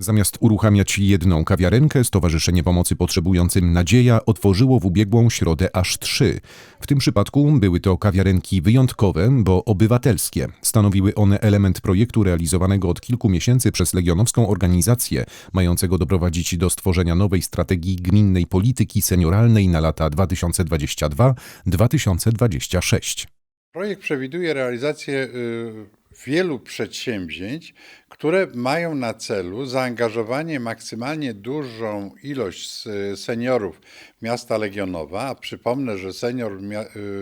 Zamiast uruchamiać jedną kawiarenkę, Stowarzyszenie Pomocy Potrzebującym Nadzieja otworzyło w ubiegłą środę aż trzy. W tym przypadku były to kawiarenki wyjątkowe, bo obywatelskie. Stanowiły one element projektu realizowanego od kilku miesięcy przez Legionowską organizację, mającego doprowadzić do stworzenia nowej strategii gminnej polityki senioralnej na lata 2022-2026. Projekt przewiduje realizację y, wielu przedsięwzięć, które mają na celu zaangażowanie maksymalnie dużą ilość seniorów miasta Legionowa. A przypomnę, że senior y,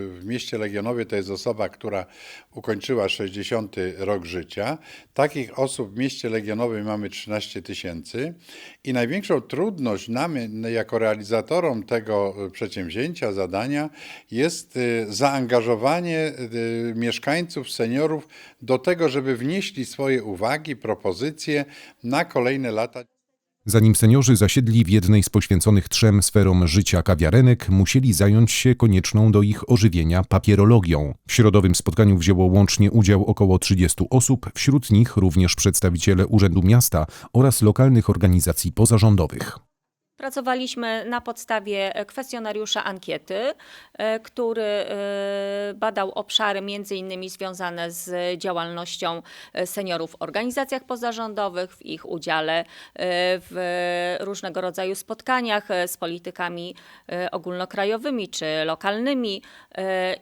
w mieście Legionowie to jest osoba, która ukończyła 60 rok życia. Takich osób w mieście Legionowym mamy 13 tysięcy i największą trudność nam, jako realizatorom tego y, przedsięwzięcia, zadania, jest y, zaangażowanie mieszkańców, seniorów do tego, żeby wnieśli swoje uwagi, propozycje na kolejne lata. Zanim seniorzy zasiedli w jednej z poświęconych trzem sferom życia kawiarenek, musieli zająć się konieczną do ich ożywienia papierologią. W środowym spotkaniu wzięło łącznie udział około 30 osób, wśród nich również przedstawiciele Urzędu Miasta oraz lokalnych organizacji pozarządowych. Pracowaliśmy na podstawie e, kwestionariusza ankiety, e, który e, badał obszary między innymi związane z działalnością seniorów w organizacjach pozarządowych, w ich udziale w różnego rodzaju spotkaniach z politykami ogólnokrajowymi czy lokalnymi,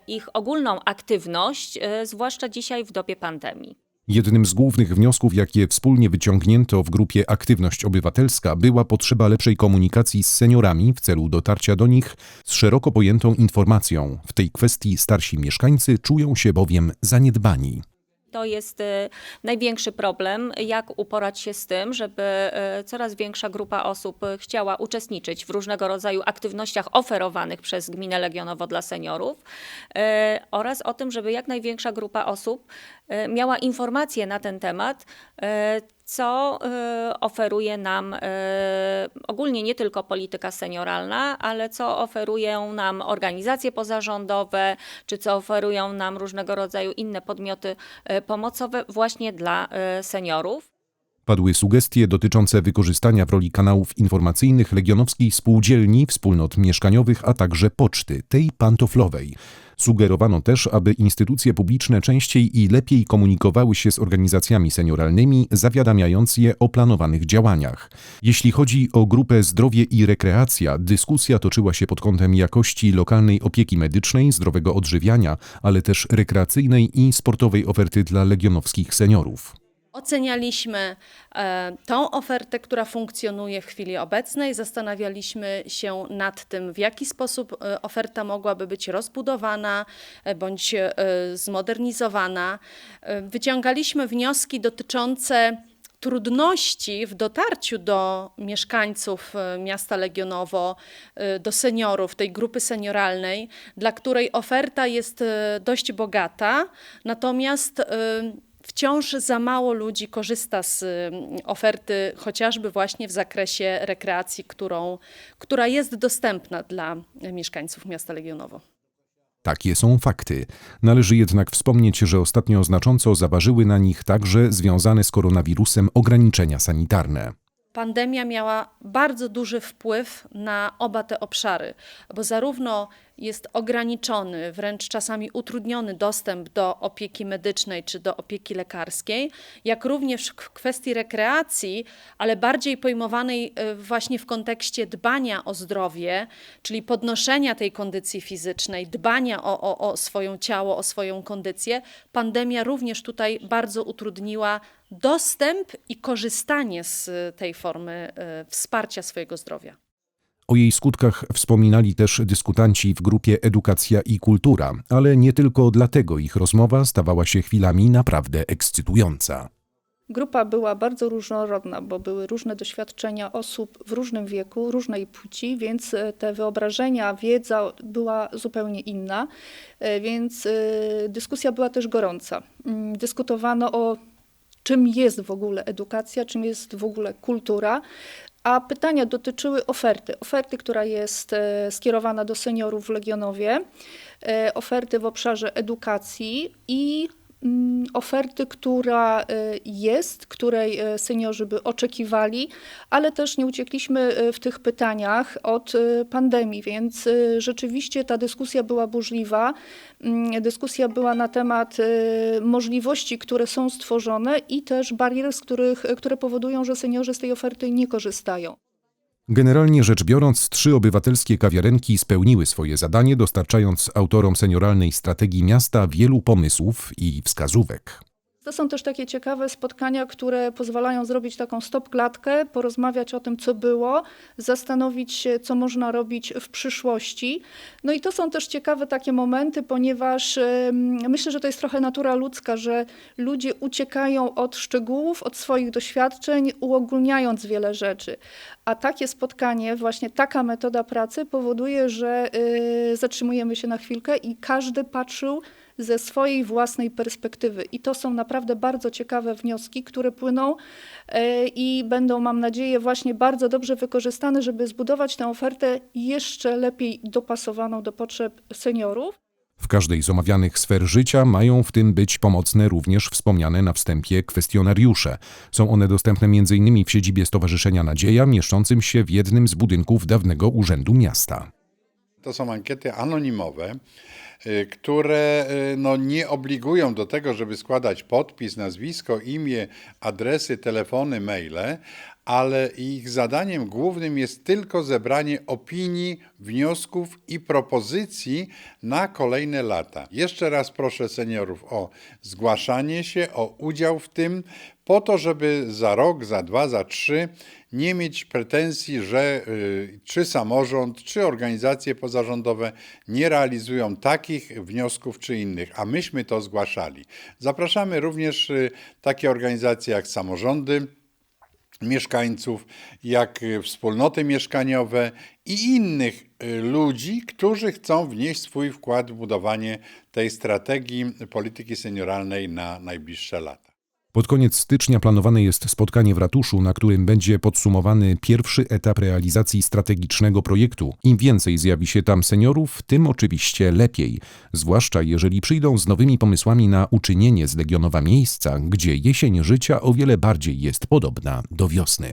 ich ogólną aktywność, zwłaszcza dzisiaj w dobie pandemii. Jednym z głównych wniosków, jakie wspólnie wyciągnięto w grupie Aktywność Obywatelska, była potrzeba lepszej komunikacji z seniorami w celu dotarcia do nich z szeroko pojętą informacją. W tej kwestii starsi mieszkańcy czują się bowiem zaniedbani. To jest e, największy problem, jak uporać się z tym, żeby e, coraz większa grupa osób e, chciała uczestniczyć w różnego rodzaju aktywnościach oferowanych przez Gminę Legionowo dla seniorów oraz o tym, żeby jak największa grupa osób miała informacje na ten temat, co e, oferuje nam e, ogólnie nie tylko polityka senioralna, ale co oferują nam organizacje pozarządowe, czy co oferują nam różnego rodzaju inne podmioty e, pomocowe właśnie dla seniorów. Padły sugestie dotyczące wykorzystania w roli kanałów informacyjnych legionowskiej spółdzielni, wspólnot mieszkaniowych, a także poczty, tej pantoflowej. Sugerowano też, aby instytucje publiczne częściej i lepiej komunikowały się z organizacjami senioralnymi, zawiadamiając je o planowanych działaniach. Jeśli chodzi o grupę zdrowie i rekreacja, dyskusja toczyła się pod kątem jakości lokalnej opieki medycznej, zdrowego odżywiania, ale też rekreacyjnej i sportowej oferty dla legionowskich seniorów. Ocenialiśmy e, tą ofertę, która funkcjonuje w chwili obecnej, zastanawialiśmy się nad tym, w jaki sposób e, oferta mogłaby być rozbudowana e, bądź zmodernizowana. Wyciągaliśmy wnioski dotyczące trudności w dotarciu do mieszkańców miasta Legionowo, do seniorów, tej grupy senioralnej, dla której oferta jest dość bogata, natomiast wciąż za mało ludzi korzysta z mm, oferty, chociażby właśnie w zakresie rekreacji, którą, która jest dostępna dla mieszkańców miasta Legionowo. Takie są fakty. Należy jednak wspomnieć, że ostatnio znacząco zaważyły na nich także związane z koronawirusem ograniczenia sanitarne. Pandemia miała bardzo duży wpływ na oba te obszary, bo zarówno jest ograniczony, wręcz czasami utrudniony dostęp do opieki medycznej czy do opieki lekarskiej, jak również w kwestii rekreacji, ale bardziej pojmowanej e, właśnie w kontekście dbania o zdrowie, czyli podnoszenia tej kondycji fizycznej, dbania o, o, o swoją ciało, o swoją kondycję. Pandemia również tutaj bardzo utrudniła dostęp i korzystanie z tej formy e, wsparcia swojego zdrowia. O jej skutkach wspominali też dyskutanci w grupie Edukacja i Kultura, ale nie tylko dlatego ich rozmowa stawała się chwilami naprawdę ekscytująca. Grupa była bardzo różnorodna, bo były różne doświadczenia osób w różnym wieku, różnej płci, więc e, te wyobrażenia, wiedza była zupełnie inna, e, więc e, dyskusja była też gorąca. Mm, Dyskutowano o czym jest w ogóle edukacja, czym jest w ogóle kultura, a pytania dotyczyły oferty. Oferty, która jest e, skierowana do seniorów w Legionowie, e, oferty w obszarze edukacji i oferty, która y, jest, której y, seniorzy by oczekiwali, ale też nie uciekliśmy y, w tych pytaniach od pandemii, więc rzeczywiście ta dyskusja była burzliwa. Mm, Dyskusja była na temat możliwości, które są stworzone i też barier, z których, które powodują, że seniorzy z tej oferty nie korzystają. Generalnie rzecz biorąc, trzy obywatelskie kawiarenki spełniły swoje zadanie, dostarczając autorom senioralnej strategii miasta wielu pomysłów i wskazówek. To są też takie ciekawe spotkania, które pozwalają zrobić taką stop-klatkę, porozmawiać o tym, co było, zastanowić się, co można robić w przyszłości. No i to są też ciekawe takie momenty, ponieważ myślę, że to jest trochę natura ludzka, że ludzie uciekają od szczegółów, od swoich doświadczeń, uogólniając wiele rzeczy. A takie spotkanie, właśnie taka metoda pracy powoduje, że y, zatrzymujemy się na chwilkę i każdy patrzył ze swojej własnej perspektywy. I to są naprawdę bardzo ciekawe wnioski, które płyną e, i będą, mam nadzieję, właśnie bardzo dobrze wykorzystane, żeby zbudować tę ofertę jeszcze lepiej dopasowaną do potrzeb seniorów. W każdej z omawianych sfer życia mają w tym być pomocne również wspomniane na wstępie kwestionariusze. Są one dostępne m.in. w siedzibie Stowarzyszenia Nadzieja, mieszczącym się w jednym z budynków dawnego Urzędu Miasta. To są ankiety anonimowe, które y, no, nie obligują do tego, żeby składać podpis, nazwisko, imię, adresy, telefony, maile, ale ich zadaniem głównym jest tylko zebranie opinii, wniosków i propozycji na kolejne lata. Jeszcze raz proszę seniorów o zgłaszanie się, o udział w tym, po to, żeby za rok, za dwa, za trzy nie mieć pretensji, że y, czy samorząd, czy organizacje pozarządowe nie realizują takich wniosków czy innych, a myśmy to zgłaszali. Zapraszamy również y, takie organizacje jak samorządy, mieszkańców, jak y, wspólnoty mieszkaniowe i innych y, ludzi, którzy chcą wnieść swój wkład w budowanie tej strategii polityki senioralnej na najbliższe lata. Pod koniec stycznia planowane jest spotkanie w ratuszu, na którym będzie podsumowany pierwszy etap realizacji strategicznego projektu. Im więcej zjawi się tam seniorów, tym oczywiście lepiej, zwłaszcza jeżeli przyjdą z nowymi pomysłami na uczynienie z Legionowa miejsca, gdzie jesień życia o wiele bardziej jest podobna do wiosny.